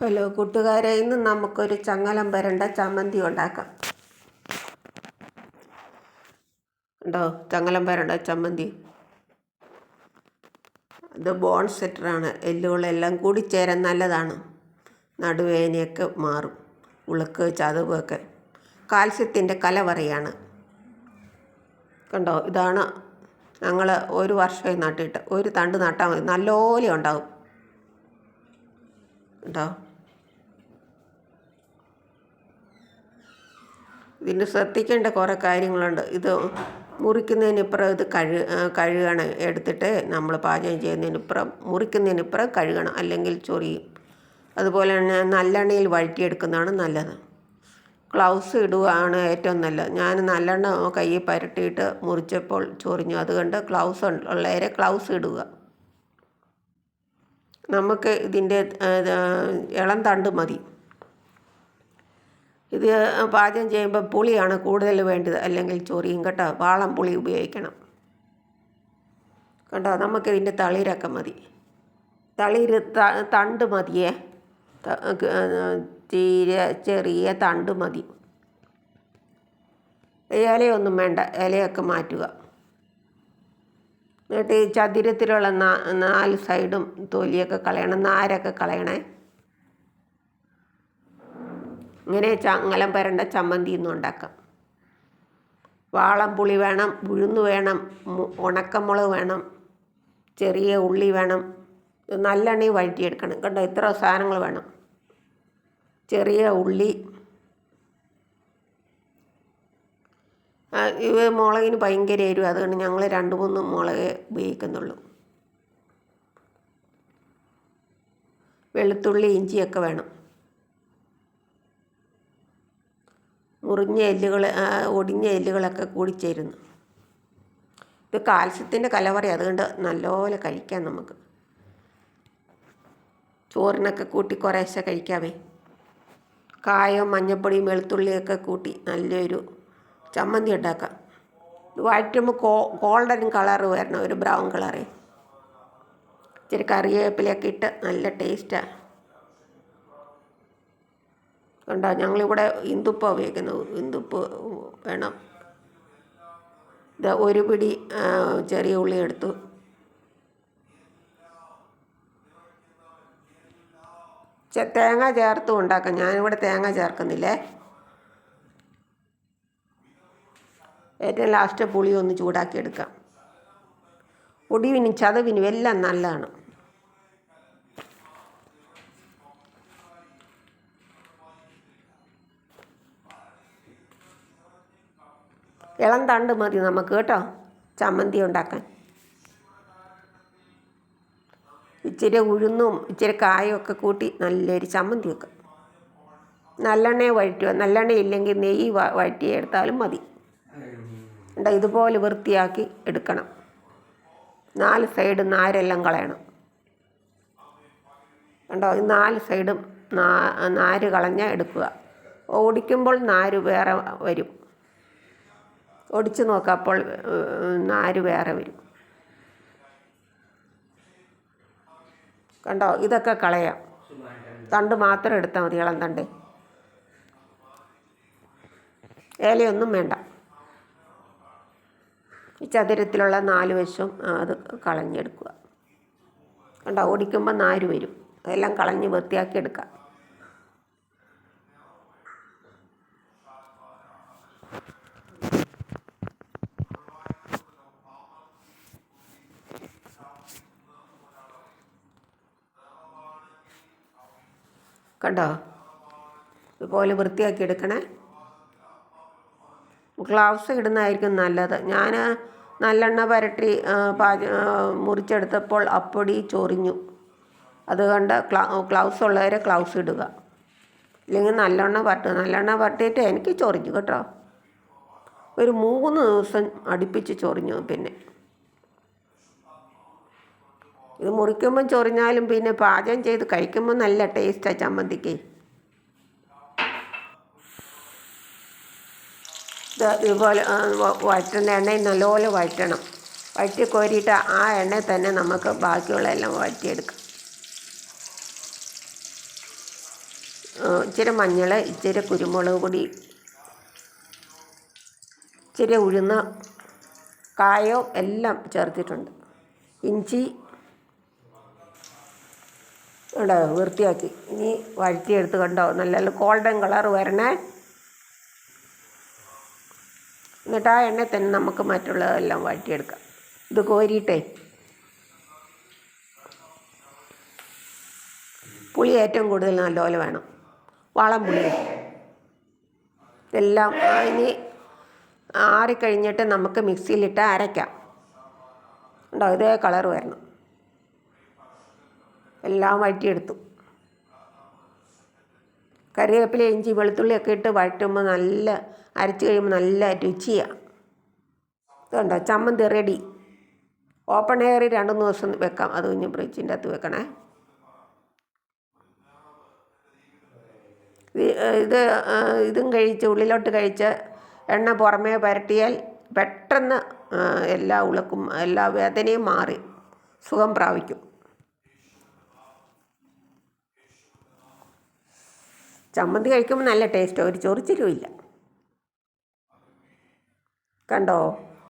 Hello കൂട്ടുകാരെ ഇന്ന് നമുക്കൊരു ചങ്ങലം വരണ്ട ചമ്മന്തി ഉണ്ടാക്കാം. ഉണ്ടോ ചങ്ങലം വരണ്ട ചമ്മന്തി. ഇത് ബോൺ സെറ്ററാണ് എല്ലുകളെല്ലാം കൂടി ചേരാൻ നല്ലതാണ്. നടുവേനയൊക്കെ മാറും. ഉളുക്ക് ചതവൊക്കെ. കാൽസ്യത്തിന്റെ കലവറയാണ് കണ്ടോ ഇതാണ് ഞങ്ങൾ ഒരു വർഷമായി നട്ടിട്ട്. ഒരു തണ്ട് നട്ടാൽ മതി. നല്ലപോലെ ഉണ്ടാവും. ഉണ്ടോ ഇതിന് ശ്രദ്ധിക്കേണ്ട കുറേ കാര്യങ്ങളുണ്ട്. ഇത് മുറിക്കുന്നതിനിപ്പുറം ഇത് കഴു കഴുകണം. എടുത്തിട്ട് നമ്മൾ പാചകം ചെയ്യുന്നതിനിപ്പുറം മുറിക്കുന്നതിനിപ്പുറം കഴുകണം. അല്ലെങ്കിൽ ചൊറിയും അതുപോലെ തന്നെ നല്ലെണ്ണയിൽ വഴറ്റിയെടുക്കുന്നതാണ് നല്ലത്. ഗ്ലൗസ് ഇടുകയാണ് ഏറ്റവും നല്ലത്. ഞാൻ നല്ലെണ്ണ കയ്യിൽ പരട്ടിയിട്ട് മുറിച്ചപ്പോൾ ചൊറിഞ്ഞു. അതുകൊണ്ട് ഗ്ലൗസ് ഉള്ളവരെ ഗ്ലൗസ് ഇടുക. നമുക്ക് ഇതിന്റെ ഇളം തണ്ട് മതി. ഇത് പാചകം ചെയ്യുമ്പോൾ പുളിയാണ് കൂടുതൽ വേണ്ടത്. അല്ലെങ്കിൽ ചൊറിയും കേട്ടോ. വാളം പുളി ഉപയോഗിക്കണം. കണ്ടോ? നമുക്കിതിന്റെ തളിരൊക്കെ മതി. തളിര് തണ്ട് മതിയേ. തീരെ ചെറിയ തണ്ട് മതി. ഇലയൊന്നും വേണ്ട. ഇലയൊക്കെ മാറ്റുക. എന്നിട്ട് ഈ ചതുരത്തിലുള്ള നാല് സൈഡും തൊലിയൊക്കെ കളയണം. നാരൊക്കെ കളയണേ. ഇങ്ങനെ ചങ്ങലം പരണ്ട ചമ്മന്തി ഒന്നും ഉണ്ടാക്കാം. വാളംപുളി വേണം ഉഴുന്ന് വേണം ഉണക്കമുളക് വേണം ചെറിയ ഉള്ളി വേണം നല്ലെണ്ണയും വഴറ്റിയെടുക്കണം. കേട്ടോ ഇത്ര സാധനങ്ങൾ വേണം. ചെറിയ ഉള്ളി. ഇവ മുളകിന് ഭയങ്കര എരിവ്. അതുകൊണ്ട് ഞങ്ങൾ രണ്ട് മൂന്ന് മുളക് ഉപയോഗിക്കുന്നുള്ളൂ. വെളുത്തുള്ളി ഇഞ്ചിയൊക്കെ വേണം. മുറിഞ്ഞ എല്ലുകൾ ഒടിഞ്ഞ എല്ലുകളൊക്കെ കൂടി ചേരുന്നു. ഇത് കാൽസ്യത്തിന്റെ കലവറ അതുകൊണ്ട് നല്ലപോലെ കഴിക്കാം നമുക്ക്. ചോറിനൊക്കെ കൂട്ടി കുറേശ്ശെ കഴിക്കാമേ. കായം മഞ്ഞപ്പൊടിയും വെളുത്തുള്ളിയൊക്കെ കൂട്ടി നല്ലൊരു ചമ്മന്തി ഉണ്ടാക്കാം. വഴറ്റുമ്പോൾ കോ ഗോൾഡൻ കളർ വരണം ഒരു ബ്രൗൺ കളറേ ഇച്ചിരി കറിവേപ്പിലൊക്കെ ഇട്ട് നല്ല ടേസ്റ്റാണ് കണ്ടോ ഞങ്ങളിവിടെ ഇന്ദുപ്പാണ് ഉപയോഗിക്കുന്നത്. ഇന്ദുപ്പ് വേണം. ഇതാ ഒരു പിടി ചെറിയ ഉള്ളി എടുത്തു. തേങ്ങ ചേർത്തും ഉണ്ടാക്കാം. ഞാനിവിടെ തേങ്ങ ചേർക്കുന്നില്ലേ? ഏറ്റവും ലാസ്റ്റ് പുളി ഒന്ന് ചൂടാക്കി എടുക്കാം. ഒടിവിനും ചതവിനും എല്ലാം നല്ലതാണ്. ഇളം തണ്ട് മതി നമുക്ക് കേട്ടോ ചമ്മന്തി ഉണ്ടാക്കാൻ. ഇച്ചിരി ഉഴുന്നും ഇച്ചിരി കായും ഒക്കെ കൂട്ടി നല്ലൊരു ചമ്മന്തി വെക്കാം. നല്ലെണ്ണയെ വഴറ്റുക. നല്ലെണ്ണ ഇല്ലെങ്കിൽ നെയ്യ് വഴറ്റി എടുത്താലും മതി. എന്താ ഇതുപോലെ വൃത്തിയാക്കി എടുക്കണം. നാല് സൈഡ് നാരെല്ലാം കളയണം. കണ്ടോ? ഈ നാല് സൈഡും നാര് കളഞ്ഞാൽ എടുക്കുക. ഓടിക്കുമ്പോൾ നാര് വേറെ വരും. ഒടിച്ച് നോക്കുക അപ്പോൾ നാര് വേറെ വരും. കണ്ടോ? ഇതൊക്കെ കളയാം. തണ്ട് മാത്രം എടുത്താൽ മതി ഇളം തണ്ട്. ഏലയൊന്നും വേണ്ട. ഈ ചതുരത്തിലുള്ള നാല് വശവും അത് കളഞ്ഞെടുക്കുക. കണ്ടോ? ഓടിക്കുമ്പോൾ നാര് വരും. അതെല്ലാം കളഞ്ഞ് വൃത്തിയാക്കി എടുക്കാം. കണ്ടോ? ഇതുപോലെ വൃത്തിയാക്കി എടുക്കണേ. ഗ്ലൗസ് ഇടുന്നതായിരിക്കും നല്ലത്. ഞാൻ നല്ലെണ്ണ പരട്ടി പാച മുറിച്ചെടുത്തപ്പോൾ അപ്പൊടി ചൊറിഞ്ഞു. അതുകൊണ്ട് ഗ്ലൗസ് ഉള്ളവരെ ഗ്ലൗസ് ഇടുക. ഇല്ലെങ്കിൽ നല്ലെണ്ണ പരട്ടുക നല്ലെണ്ണ പരട്ടിയിട്ട് എനിക്ക് ചൊറിഞ്ഞു കേട്ടോ. ഒരു മൂന്ന് ദിവസം അടുപ്പിച്ച് ചൊറിഞ്ഞു പിന്നെ. ഇത് മുറിക്കുമ്പം ചൊറിഞ്ഞാലും പിന്നെ പാചകം ചെയ്ത് കഴിക്കുമ്പോൾ നല്ല ടേസ്റ്റാണ് ചമ്മന്തിക്ക്. ഇത് ഇതുപോലെ വഴറ്റുന്ന എണ്ണയിൽ നല്ലപോലെ വഴറ്റണം. വഴറ്റി കോരിയിട്ട് ആ എണ്ണ തന്നെ നമുക്ക് ബാക്കിയുള്ള എല്ലാം വഴറ്റിയെടുക്കാം. ഇച്ചിരി മഞ്ഞൾ ഇച്ചിരി കുരുമുളക് പൊടി ഇച്ചിരി ഉഴുന്ന കായോ എല്ലാം ചേർത്തിട്ടുണ്ട്. ഇഞ്ചി ഇവിടെ വൃത്തിയാക്കി. ഇനി വഴറ്റിയെടുത്ത് കണ്ടോ? നല്ല ഗോൾഡൻ കളർ വരണേ. എന്നിട്ട് ആ എണ്ണ തന്നെ നമുക്ക് മറ്റുള്ളതെല്ലാം വഴറ്റിയെടുക്കാം. ഇത് കോരിയിട്ടേ. പുളി ഏറ്റവും കൂടുതൽ നല്ലപോലെ വേണം. വളം പുളി. ഇതെല്ലാം ഇനി ആറിക്കഴിഞ്ഞിട്ട് നമുക്ക് മിക്സിയിലിട്ട് അരയ്ക്കാം. ഉണ്ടോ ഇതേ കളർ വരണം. എല്ലാം വഴറ്റിയെടുത്തു. കറിവേപ്പില ഇഞ്ചി വെളുത്തുള്ളിയൊക്കെ ഇട്ട് വഴറ്റുമ്പോൾ നല്ല അരച്ച് കഴിയുമ്പോൾ നല്ല രുചിയാണ് ഇതുണ്ടോ? ചമ്മന്തി റെഡി ഓപ്പൺ എയറിൽ രണ്ട് മൂന്ന് ദിവസം വെക്കാം. അത് കഴിഞ്ഞ് ഫ്രിഡ്ജിന്റെ അകത്ത് വെക്കണേ. ഇത് ഇത് കഴിച്ച് ഉള്ളിലോട്ട് കഴിച്ച് എണ്ണ പുറമേ പരട്ടിയാൽ പെട്ടെന്ന് എല്ലാ ഉളുക്കും എല്ലാ വേദനയും മാറി. സുഖം പ്രാപിക്കും. ചമ്മന്തി കഴിക്കുമ്പോൾ നല്ല ടേസ്റ്റ് ഒരു ചൊറിച്ചിലും ഇല്ല. കണ്ടോ?